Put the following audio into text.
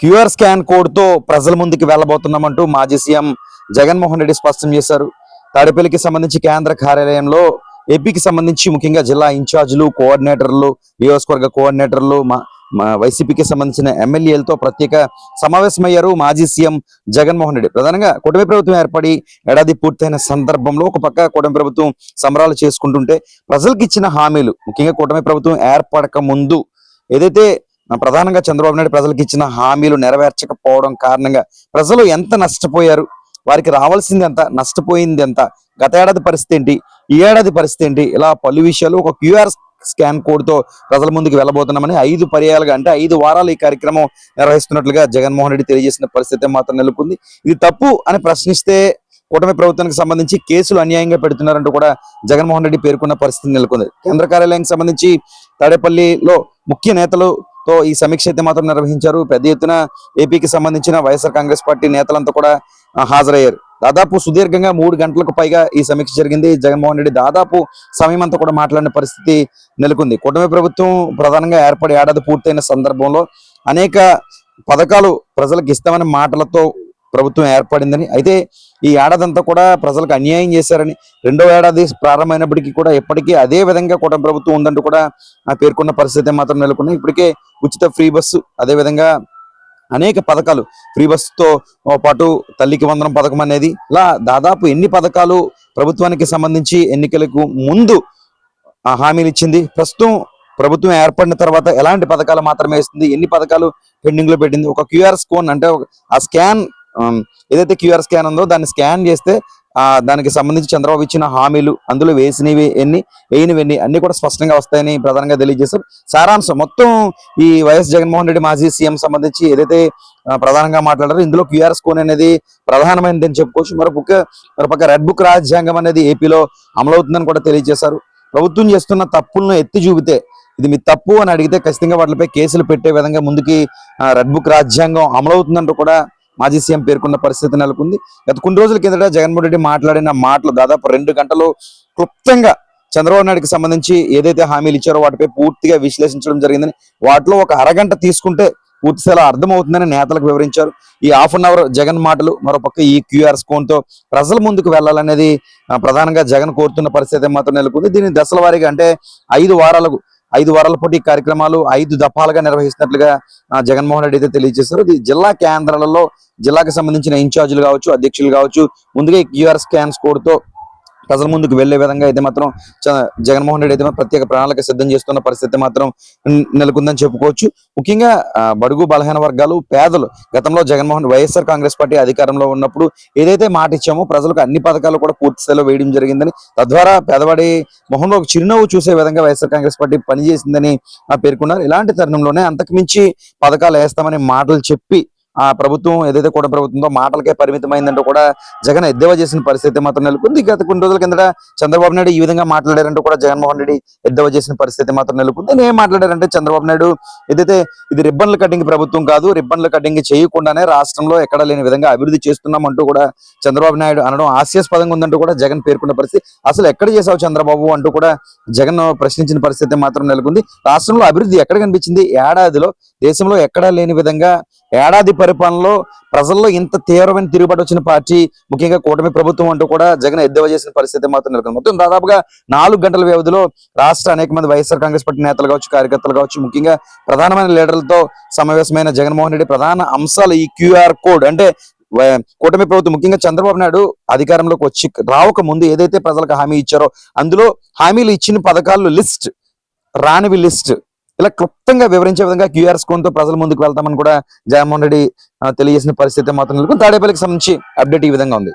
QR scan కోడ్తో ప్రజల ముందుకు వెళ్ళబోతున్నామంటూ మాజీ సీఎం జగన్మోహన్ రెడ్డి స్పష్టం చేశారు. తాడేపల్లికి సంబంధించి కేంద్ర కార్యాలయంలో ఏపీకి సంబంధించి ముఖ్యంగా జిల్లా ఇన్ఛార్జీలు కోఆర్డినేటర్లు నియోజకవర్గ కోఆర్డినేటర్లు మా వైసీపీకి సంబంధించిన ఎమ్మెల్యేలతో ప్రత్యేక సమావేశమయ్యారు మాజీ సీఎం జగన్మోహన్ రెడ్డి. ప్రధానంగా కూటమి ప్రభుత్వం ఏర్పడి ఏడాది పూర్తయిన సందర్భంలో ఒక పక్క కూటమి ప్రభుత్వం సంబరాలు చేసుకుంటుంటే ప్రజలకు ఇచ్చిన హామీలు ముఖ్యంగా కూటమి ప్రభుత్వం ఏర్పడక ముందు ఏదైతే ప్రధానంగా చంద్రబాబు నాయుడు ప్రజలకు ఇచ్చిన హామీలు నెరవేర్చకపోవడం కారణంగా ప్రజలు ఎంత నష్టపోయారు? వారికి రావాల్సింది ఎంత? నష్టపోయింది ఎంత? గత ఏడాది పరిస్థితి ఏంటి? ఈ ఏడాది పరిస్థితి ఏంటి? ఇలా పలు విషయాలు ఒక క్యూఆర్ స్కాన్ కోడ్తో ప్రజల ముందుకు వెళ్ళబోతున్నామని ఐదు పర్యాలుగా అంటే ఐదు వారాలు ఈ కార్యక్రమం నిర్వహిస్తున్నట్లుగా జగన్మోహన్ రెడ్డి తెలియజేసిన పరిస్థితి మాత్రం నెలకొంది. ఇది తప్పు అని ప్రశ్నిస్తే కూటమి ప్రభుత్వానికి సంబంధించి కేసులు అన్యాయంగా పెడుతున్నారంటూ కూడా జగన్మోహన్ రెడ్డి పేర్కొన్న పరిస్థితి నెలకొంది. కేంద్ర కార్యాలయానికి సంబంధించి తాడేపల్లిలో ముఖ్య నేతలు తో ఈ సమీక్ష అయితే మాత్రం నిర్వహించారు. పెద్ద ఎత్తున ఏపీకి సంబంధించిన వైఎస్ఆర్ కాంగ్రెస్ పార్టీ నేతలంతా కూడా హాజరయ్యారు. దాదాపు సుదీర్ఘంగా మూడు గంటలకు పైగా ఈ సమీక్ష జరిగింది. జగన్మోహన్ రెడ్డి దాదాపు సమయం అంతా కూడా మాట్లాడిన పరిస్థితి నెలకొంది. కూటమి ప్రభుత్వం ప్రధానంగా ఏర్పడి ఏడాది పూర్తయిన సందర్భంలో అనేక పథకాలు ప్రజలకు ఇస్తామని మాటలతో ప్రభుత్వం ఏర్పడిందని. అయితే ఈ ఏడాదంతా కూడా ప్రజలకు అన్యాయం చేశారని రెండో ఏడాది ప్రారంభమైనప్పటికీ కూడా ఎప్పటికీ అదే విధంగా కూటమి ప్రభుత్వం ఉందంటూ కూడా పేర్కొన్న పరిస్థితి మాత్రం నెలకొన్నాయి. ఇప్పటికే ఉచిత ఫ్రీ బస్సు అదే విధంగా అనేక పథకాలు ఫ్రీ బస్సుతో పాటు తల్లికి వందనం పథకం అనేది ఇలా దాదాపు ఎన్ని పథకాలు ప్రభుత్వానికి సంబంధించి ఎన్నికలకు ముందు హామీలు ఇచ్చింది. ప్రస్తుతం ప్రభుత్వం ఏర్పడిన తర్వాత ఎలాంటి పథకాలు మాత్రమే ఇస్తుంది? ఎన్ని పథకాలు పెండింగ్లో పెట్టింది? ఒక క్యూఆర్ స్కోన్ అంటే ఒక- ఆ స్కాన్ ఏదైతే క్యూఆర్ స్కాన్ ఉందో దాన్ని స్కాన్ చేస్తే దానికి సంబంధించి చంద్రబాబు ఇచ్చిన హామీలు అందులో వేసినవి ఎన్ని వేయనివి అన్ని కూడా స్పష్టంగా వస్తాయని ప్రధానంగా తెలియజేశారు సారాంశం. మొత్తం ఈ వైఎస్ జగన్మోహన్ రెడ్డి మాజీ సీఎం సంబంధించి ఏదైతే ప్రధానంగా మాట్లాడారో ఇందులో క్యూఆర్ స్కోన్ అనేది ప్రధానమైనది అని చెప్పుకోవచ్చు. మరో బుక్ మరొక రెడ్ బుక్ రాజ్యాంగం అనేది ఏపీలో అమలవుతుందని కూడా తెలియజేశారు. ప్రభుత్వం చేస్తున్న తప్పులను ఎత్తి చూపితే ఇది మీ తప్పు అని అడిగితే ఖచ్చితంగా వాటిపై కేసులు పెట్టే విధంగా ముందుకి రెడ్ బుక్ రాజ్యాంగం అమలవుతుందంటూ కూడా మాజీ సీఎం పేర్కొన్న పరిస్థితి నెలకొంది. గత కొన్ని రోజుల కిందట జగన్మోహన్ రెడ్డి మాట్లాడిన మాటలు దాదాపు రెండు గంటలు క్లుప్తంగా చంద్రబాబు నాయుడుకి సంబంధించి ఏదైతే హామీలు ఇచ్చారో వాటిపై పూర్తిగా విశ్లేషించడం జరిగిందని వాటిలో ఒక అరగంట తీసుకుంటే పూర్తి స్థాయిలో అర్థమవుతుందని నేతలకు వివరించారు. ఈ హాఫ్ అన్ అవర్ జగన్ మాటలు మరోపక్క ఈ క్యూఆర్ స్కోన్తో ప్రజల ముందుకు వెళ్ళాలనేది ప్రధానంగా జగన్ కోరుతున్న పరిస్థితి మాత్రం నెలకొంది. దీని దశల వారీగా అంటే ఐదు వారాలకు ఐదు వారాల పాటు ఈ కార్యక్రమాలు ఐదు దఫాలుగా నిర్వహిస్తున్నట్లుగా జగన్మోహన్ రెడ్డి అయితే తెలియజేశారు. ఇది జిల్లా కేంద్రాలలో జిల్లాకు సంబంధించిన ఇన్ఛార్జీలు కావచ్చు అధ్యక్షులు కావచ్చు ముందుగా ఈ క్యూఆర్ స్కాన్స్ కోడ్తో ప్రజల ముందుకు వెళ్ళే విధంగా అయితే మాత్రం చ- జగన్మోహన్ రెడ్డి అయితే ప్రత్యేక ప్రణాళిక సిద్ధం చేస్తున్న పరిస్థితి మాత్రం నెలకొందని చెప్పుకోవచ్చు. ముఖ్యంగా బడుగు బలహీన వర్గాలు పేదలు గతంలో జగన్మోహన్ వైఎస్ఆర్ కాంగ్రెస్ పార్టీ అధికారంలో ఉన్నప్పుడు ఏదైతే మాట ఇచ్చామో ప్రజలకు అన్ని పథకాలు కూడా పూర్తి స్థాయిలో వేయడం జరిగిందని తద్వారా పేదవాడి మొహంలో ఒక చిరునవ్వు చూసే విధంగా వైఎస్ఆర్ కాంగ్రెస్ పార్టీ పనిచేసిందని ఆ, పేర్కొన్నారు. ఇలాంటి తరుణంలోనే అంతకు మించి పథకాలు వేస్తామని మాటలు చెప్పి ఆ ప్రభుత్వం ఏదైతే కూడా ప్రభుత్వంతో మాటలకే పరిమితమైందంటూ కూడా జగన్ ఎద్దేవా చేసిన పరిస్థితి మాత్రం నెలకొంది. గత కొన్ని రోజుల కిందట చంద్రబాబు నాయుడు ఈ విధంగా మాట్లాడారంటూ కూడా జగన్మోహన్ రెడ్డి ఎద్దేవా చేసిన పరిస్థితి మాత్రం నెలకొంది. నేను ఏం మాట్లాడారంటే చంద్రబాబు నాయుడు ఏదైతే ఇది రిబ్బన్ల కటింగ్ ప్రభుత్వం కాదు రిబ్బన్ల కటింగ్ చేయకుండానే రాష్ట్రంలో ఎక్కడ లేని విధంగా అభివృద్ధి చేస్తున్నాం అంటూ కూడా చంద్రబాబు నాయుడు అనడం హాస్యాస్పదంగా ఉందంటూ కూడా జగన్ పేర్కొన్న పరిస్థితి. అసలు ఎక్కడ చేశావు చంద్రబాబు అంటూ కూడా జగన్ ప్రశ్నించిన పరిస్థితి మాత్రం నెలకొంది. రాష్ట్రంలో అభివృద్ధి ఎక్కడ కనిపించింది? ఏడాదిలో దేశంలో ఎక్కడా లేని విధంగా ఏడాది పరిపాలనలో ప్రజల్లో ఇంత తీవ్రమైన తిరుగుబాటు వచ్చిన పార్టీ ముఖ్యంగా కూటమి ప్రభుత్వం అంటూ కూడా జగన్ ఎద్దేవా చేసిన పరిస్థితి మాత్రం నెలకొంది. మొత్తం దాదాపుగా నాలుగు గంటల వ్యవధిలో రాష్ట్ర అనేక మంది వైఎస్ఆర్ కాంగ్రెస్ పార్టీ నేతలు కావచ్చు కార్యకర్తలు కావచ్చు ముఖ్యంగా ప్రధానమైన లీడర్లతో సమావేశమైన జగన్మోహన్ రెడ్డి ప్రధాన అంశాలు ఈ క్యూఆర్ కోడ్ అంటే కూటమి ప్రభుత్వం ముఖ్యంగా చంద్రబాబు నాయుడు అధికారంలోకి వచ్చి రావక ముందు ఏదైతే ప్రజలకు హామీ ఇచ్చారో అందులో హామీలు ఇచ్చిన పథకాలు లిస్ట్ రానివి లిస్ట్ ఇలా క్లుప్తంగా వివరించే విధంగా క్యూఆర్ స్కోన్తో ప్రజల ముందుకు వెళ్తామని కూడా జగన్మోహన్ రెడ్డి తెలియజేసిన పరిస్థితి మాత్రం తాడేపల్లికి సంబంధించి అప్డేట్ ఈ విధంగా ఉంది.